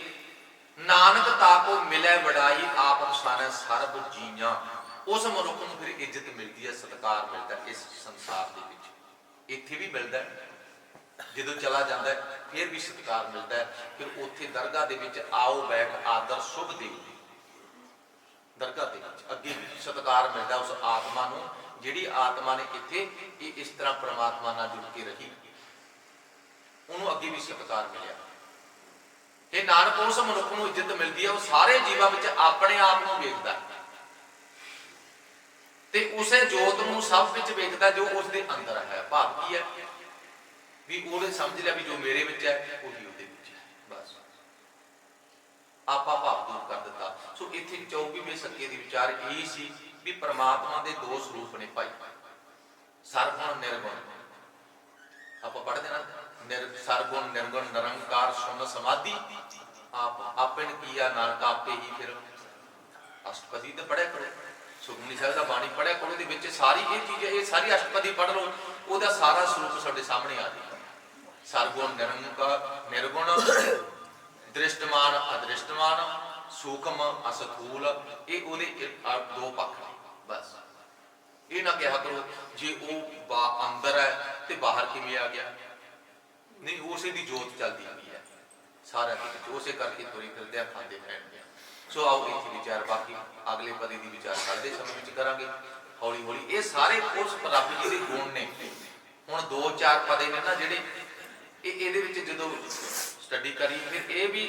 ਨਾਨਕ ਤਾਕੋ ਮਿਲੇ ਵਡਾਈ, ਆਪ ਅਨੁਸਾਰੈ ਸਰਬ ਜੀਆਂ। ਉਸ ਮਨੁੱਖ ਨੂੰ ਫਿਰ ਇੱਜ਼ਤ ਮਿਲਦੀ ਹੈ, ਸਤਿਕਾਰ ਮਿਲਦਾ ਇਸ ਸੰਸਾਰ ਦੇ ਵਿੱਚ। ਇੱਥੇ ਵੀ ਮਿਲਦਾ ਹੈ। ਜਦੋਂ ਚਲਾ ਜਾਂਦਾ ਫਿਰ ਵੀ ਸਤਿਕਾਰ ਮਿਲਦਾ ਫਿਰ ਉੱਥੇ ਦਰਗਾਹ ਦੇ ਵਿੱਚ ਆਓ, ਬੈਠ, ਆਦਰ ਸ਼ੁਭ ਦੇ ਦਰਗਾਹ ਦੇ ਵਿੱਚ ਅੱਗੇ ਸਤਿਕਾਰ ਮਿਲਦਾ ਉਸ ਆਤਮਾ ਨੂੰ, ਜਿਹੜੀ ਆਤਮਾ ਨੇ ਇੱਥੇ ਇਹ ਇਸ ਤਰ੍ਹਾਂ ਪ੍ਰਮਾਤਮਾ ਨਾਲ ਜੁੜ ਕੇ ਰਹੀ। ਉਹਨੂੰ ਅੱਗੇ ਵੀ ਸਤਿਕਾਰ ਮਿਲਿਆ। ਇਹ ਨਾਨਕ, ਉਸ ਮਨੁੱਖ ਨੂੰ ਇੱਜ਼ਤ ਮਿਲਦੀ ਹੈ, ਉਹ ਸਾਰੇ ਜੀਵਾਂ ਵਿੱਚ ਆਪਣੇ ਆਪ ਨੂੰ ਵੇਖਦਾ ਹੈ। ਤੇ ਉਸੇ ਜੋਤ ਨੂੰ ਸਭ ਵਿੱਚ ਵੇਖਦਾ ਜੋ ਉਸ ਦੇ ਅੰਦਰ ਹੈ। ਭਾਵ ਕੀ ਹੈ? ਵੀ ਉਹਨੇ ਸਮਝ ਲਿਆ ਵੀ ਜੋ ਮੇਰੇ ਵਿੱਚ ਹੈ, ਉਹੀ ਉਹਦੇ ਵਿੱਚ ਹੈ। ਬਸ। ਆਪਾ ਭਾਵ ਦੂਰ ਕਰ ਦਿੱਤਾ। ਸੋ ਇੱਥੇ 24ਵੇਂ ਸੱਕੇ ਦੀ ਵਿਚਾਰ ਇਹ ਸੀ ਵੀ ਪ੍ਰਮਾਤਮਾ ਦੇ ਦੋ ਸਰੂਪ ਨੇ ਭਾਈ ਸਰਗੁਣ ਨਿਰਗੁਣ। ਆਪਾਂ ਪੜ੍ਹਦੇ ਨਾ। ਨਿਰ ਸਰਗੁਣ ਨਿਰਗੁਣ, ਨਿਰੰਕਾਰ, ਸੁਨ ਸਮਾਧੀ। ਆਪ ਆਪਨ ਕੀਆ ਨਾਨਕ ਆਪੇ ਹੀ ਫਿਰ ਅਸ਼ਟਪਦੀ ਤੇ ਪੜਿਆ ਕਰੋ। ਸੁਖਮਨੀ ਸਾਹਿਬ ਦਾ ਬਾਣੀ ਪੜਿਆ ਕਰੋ ਦੇ ਵਿੱਚ ਸਾਰੀ ਇਹ ਚੀਜ਼ ਇਹ ਸਾਰੀ ਅਸ਼ਟਪਦੀ ਪੜ੍ਹ ਲਓ। ਉਹਦਾ ਸਾਰਾ ਸਰੂਪ ਸਾਡੇ ਸਾਹਮਣੇ ਆ ਜਾਏਗਾ ਸਰਗੁਣ ਨਿਰੰਕਾਰ ਨਿਰਗੁਣ, ਦ੍ਰਿਸ਼ਟਮਾਨ ਅਦ੍ਰਿਸ਼ਟਮਾਨ, ਸੂਖਮ ਅਸਥੂਲ, ਇਹ ਉਹਦੇ ਦੋ ਪੱਖ ਨੇ, ਬਸ। ਇਹ ਨਾ ਕਿਹਾ ਕਰੋ ਜੇ ਉਹ ਬਾ ਅੰਦਰ ਹੈ ਤੇ ਬਾਹਰ ਕਿਵੇਂ ਆ ਗਿਆ? ਨਹੀਂ, ਉਸੇ ਦੀ ਜੋਤ ਚੱਲਦੀ ਪਈ ਹੈ। ਸਾਰਾ ਕੁਝ ਉਸੇ ਕਰਕੇ ਤੁਰੀ ਫਿਰਦੇ ਆ, ਖਾਂਦੇ ਰਹਿਣਗੇ ਸੋ ਆਓ ਇੱਥੇ ਵਿਚਾਰ ਬਾਕੀ ਅਗਲੇ ਪਦੇ ਦੀ ਵਿਚਾਰ ਕਰਦੇ ਸਮੇਂ ਵਿੱਚ ਕਰਾਂਗੇ। ਹੌਲੀ ਹੌਲੀ ਇਹ ਸਾਰੇ ਉਸ ਰੱਬ ਜੀ ਦੇ ਗੁਣ ਨੇ। ਹੁਣ ਦੋ ਚਾਰ ਪਦੇ ਨੇ ਨਾ ਜਿਹੜੇ ਇਹ ਇਹਦੇ ਵਿੱਚ ਜਦੋਂ ਸਟੱਡੀ ਕਰੀ, ਫਿਰ ਇਹ ਵੀ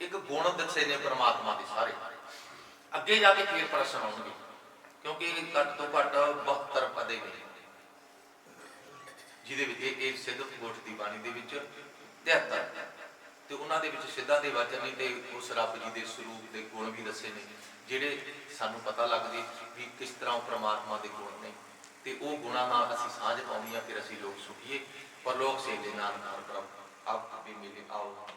ਇੱਕ ਗੁਣ ਦੱਸੇ ਨੇ ਪ੍ਰਮਾਤਮਾ ਦੇ ਸਾਰੇ। ਅੱਗੇ ਜਾ ਕੇ ਫੇਰ ਪ੍ਰਸ਼ਨ ਆਉਣਗੇ, ਕਿਉਂਕਿ ਘੱਟ ਤੋਂ ਘੱਟ 72 ਪਦੇ ਨੇ। ਜਿਹਦੇ ਵਿੱਚ ਇਹ ਸਿੱਧ ਗੋਠ ਦੀ ਬਾਣੀ ਦੇ ਵਿੱਚ 73 ਤੇ ਉਹਨਾਂ ਦੇ ਵਿੱਚ ਸਿੱਧਾਂ ਦੇ ਵਚਨ ਤੇ ਉਸ ਰੱਬ ਜੀ ਦੇ ਸਰੂਪ ਦੇ ਗੁਣ ਵੀ ਦੱਸੇ ਨੇ, ਜਿਹੜੇ ਸਾਨੂੰ ਪਤਾ ਲੱਗਦੇ ਵੀ ਕਿਸ ਤਰ੍ਹਾਂ ਪ੍ਰਮਾਤਮਾ ਦੇ ਗੁਣ ਨੇ। ਤੇ ਉਹ ਗੁਣਾਂ ਨਾਲ ਅਸੀਂ ਸਾਂਝ ਪਾਉਣੀ ਆ ਫਿਰ ਅਸੀਂ ਲੋਕ ਸੁਖੀਏ। ਪਰ ਲੋਕ ਸੇ ਦੇ ਨਾਲ ਨਾਲ ਪ੍ਰਭ